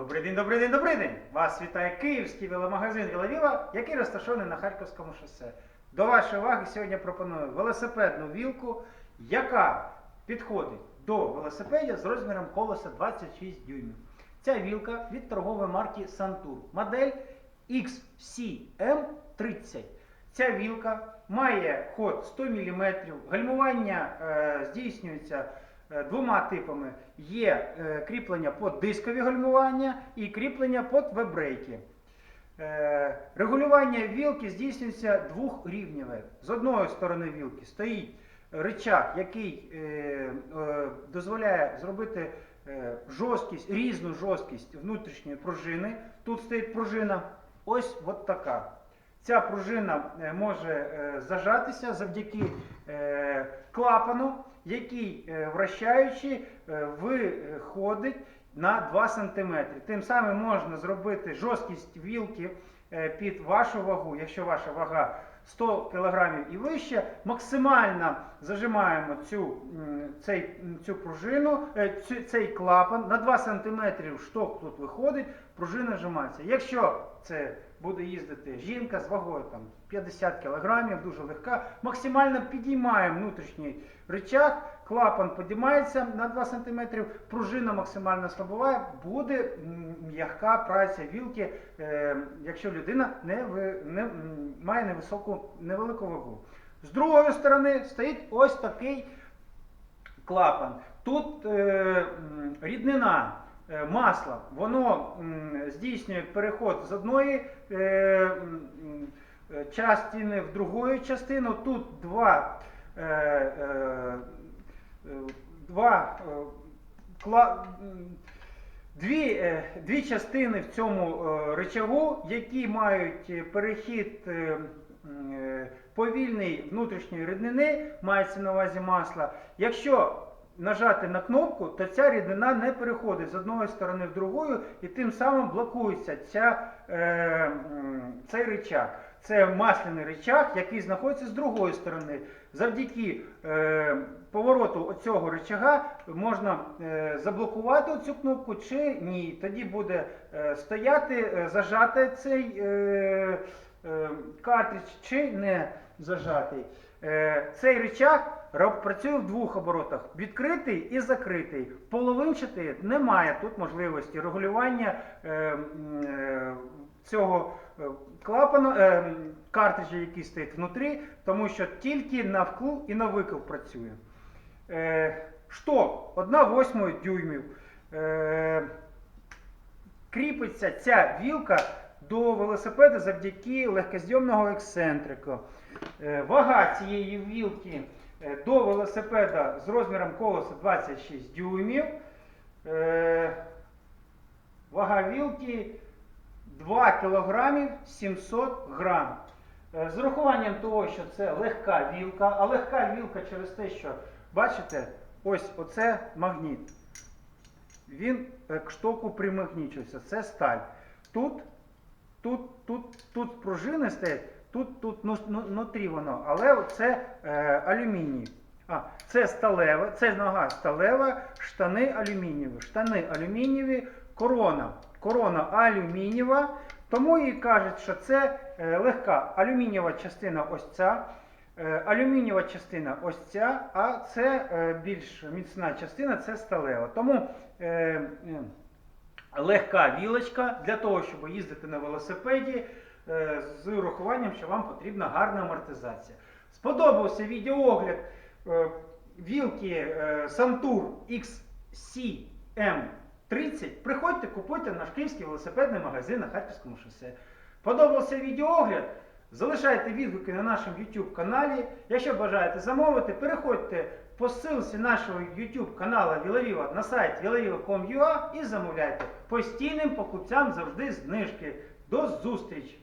Добрий день, добрий день, добрий день! Вас вітає київський веломагазин Вілавіва, який розташований на Харківському шосе. До вашої уваги сьогодні пропоную велосипедну вілку, яка підходить до велосипедів з розміром колеса 26 дюймів. Ця вілка від торгової марки Santur. Модель XCM30. Ця вілка має ход 100 мм, гальмування е, здійснюється двома типами. Є е, кріплення под дискові гальмування і кріплення под вебрейки. Е, Регулювання вілки здійснюється двохрівневе. З одної сторони вілки стоїть рычаг, який е, е, дозволяє зробити е, жорсткість, різну жорсткість внутрішньої пружини. Тут стоїть пружина ось от така. Ця пружина е, може е, зажатися завдяки е, клапану, який, вращаючи, виходить на 2 см. Тим самим можна зробити жорсткість вілки під вашу вагу, якщо ваша вага 100 кг і вище, максимально зажимаємо цю, цей, цю пружину, цей клапан. На 2 см шток тут виходить, пружина зжимається. Якщо це буде їздити жінка з вагою там, 50 кг, дуже легка, максимально підіймаємо внутрішній рычаг, клапан підіймається на 2 см, пружина максимально слабуває, буде м'яка праця вілки, е, якщо людина не, не, має невисоку, невелику вагу. З другої сторони стоїть ось такий клапан. Тут е, ріднина, е, масло, воно здійснює переход з одної е, частини в другу частину. Тут два, е, два Дві, дві частини в цьому речагу, які мають перехід повільний внутрішньої ріднини, мається на увазі масла. Якщо нажати на кнопку, то ця ріднина не переходить з одної сторони в другу, і тим самим блокується ця, е, цей речаг. Це масляний речаг, який знаходиться з другої сторони. Завдяки е, повороту цього речага можна е, заблокувати цю кнопку чи ні. Тоді буде е, стояти, е, зажати цей е, картридж чи не зажатий. Е, цей речаг роб- працює в двох оборотах: відкритий і закритий. Половинчатий немає тут можливості регулювання е, е, цього клапану, е, картриджа, який стоїть внутрі, тому що тільки на вкл і на викл працює. Шток 1,8 дюймів. Кріпиться ця вілка до велосипеда завдяки легкозйомного ексцентрику. Е, Вага цієї вілки е, до велосипеда з розміром колеса 26 дюймів. Е, Вага вілки 2 кг 700 грам. З урахуванням того, що це легка вілка, а легка вілка через те, що, бачите, ось оце магніт. Він к штоку примагнічується. Це сталь. Тут, тут, тут, тут пружини стоять, тут, тут ну, ну, внутрі воно, але це е, алюміній. А, це сталеве, це нога сталева, штани алюмінієві. Штани алюмінієві, корона. Корона алюмінієва. Тому і кажуть, що це е, легка алюмінієва частина ось ця. Е, Алюмінієва частина ось ця, а це е, більш міцна частина це сталева. Тому е, легка вілочка для того, щоб їздити на велосипеді е, з урахуванням, що вам потрібна гарна амортизація. Сподобався відеоогляд е, вілки е, Santur XCM30. Приходьте, купуйте наш київський велосипедний магазин на Харківському шосе. Подобався відеоогляд? Залишайте відгуки на нашому YouTube каналі. Якщо бажаєте замовити, переходьте по ссылці нашого YouTube каналу Вілавіва на сайт vilaviva.com.ua і замовляйте. Постійним покупцям завжди знижки. До зустрічі!